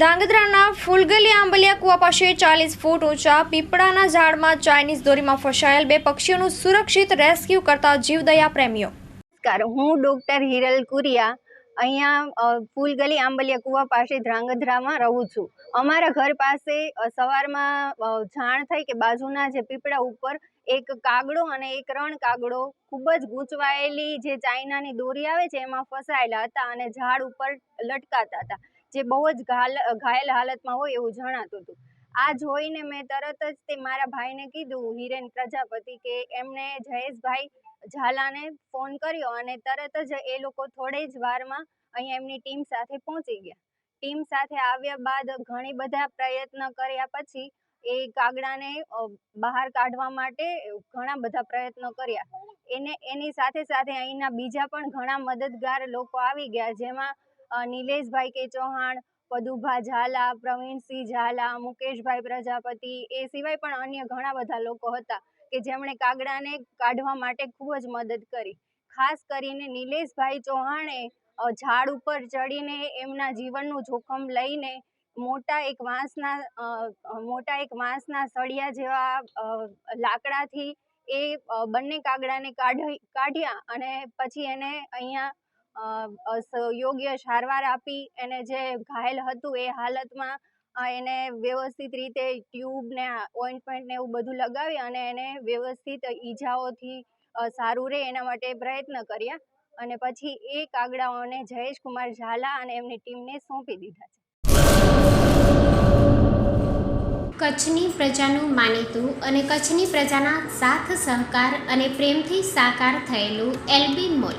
ધાંગધ્રાના ફૂલગલી આંબલિયા કુવા પાસે ચાલીસ ફૂટ ઊંચા પીપળાના ઝાડમાં ચાઇનીઝ દોરીમાં ફસાયેલ બે પક્ષીઓનું સુરક્ષિત રેસ્ક્યુ કરતા જીવદયા પ્રેમીઓ. નમસ્કાર, હું ડૉક્ટર હિરલ કુરિયા અહીંયા ફૂલગલી આંબલિયા કુવા પાસે ધ્રાંગધ્રામાં રહું છું. અમારા ઘર પાસે સવારમાં જાણ થઈ કે બાજુના જે પીપળા ઉપર એક કાગડો અને એક રણ કાગડો ખૂબ જ ગૂંચવાયેલી જે ચાઇનાની દોરી આવે છે, એમાં ફસાયેલા હતા અને ઝાડ ઉપર લટકાતા હતા. જે બહુ જ ઘાલ ઘાયલ હાલતમાં હોય એવું જણાતું હતું. આ જોઈને મેં તરત જ તે મારા ભાઈને કીધું, હિરેન પ્રજાપતિ, કે એમણે જયેશભાઈ ઝાલાને ફોન કર્યો અને તરત જ એ લોકો થોડે જ વારમાં અહીંયા એમની ટીમ સાથે પહોંચી ગયા. ટીમ સાથે આવ્યા બાદ ઘણી બધા પ્રયત્ન કર્યા પછી એ કાગડાને બહાર કાઢવા માટે ઘણા બધા પ્રયત્નો કર્યા. એને, એની સાથે સાથે અહીંના બીજા પણ ઘણા મદદગાર લોકો આવી ગયા, જેમાં નિલેશભાઈ કે ચૌહાણ, પદુભા ઝાલા, પ્રવીણસિંહ ઝાલા, મુકેશભાઈ પ્રજાપતિ, એ સિવાય પણ અન્ય ઘણા બધા લોકો હતા કે જેમણે કાગડાને કાઢવા માટે ખૂબ જ મદદ કરી. ખાસ કરીને નિલેશભાઈ ચૌહાણે ઝાડ ઉપર ચડીને એમના જીવનનું જોખમ લઈને મોટા એક વાંસના મોટા એક વાંસના સળિયા જેવા લાકડાથી એ બંને કાગડાને કાઢી, કાઢ્યા અને પછી એને અહીંયા યોગ્ય સારવાર આપી, એને જે ઘાયલ હતું એ હાલતમાં એને વ્યવસ્થિત રીતે ટ્યુબ ને ઓઇન્ટમેન્ટ ને એવું બધું લગાવી અને એને વ્યવસ્થિત ઈજાઓથી સારું રહે એના માટે પ્રયત્ન કર્યા. અને પછી એ કાગડાઓને જયેશ કુમાર ઝાલા અને એમની ટીમને સોંપી દીધા છે. કચ્છની પ્રજાનું માનીતું અને કચ્છની પ્રજાના સાથ સહકાર અને પ્રેમથી સાકાર થયેલું એલબી મોલ.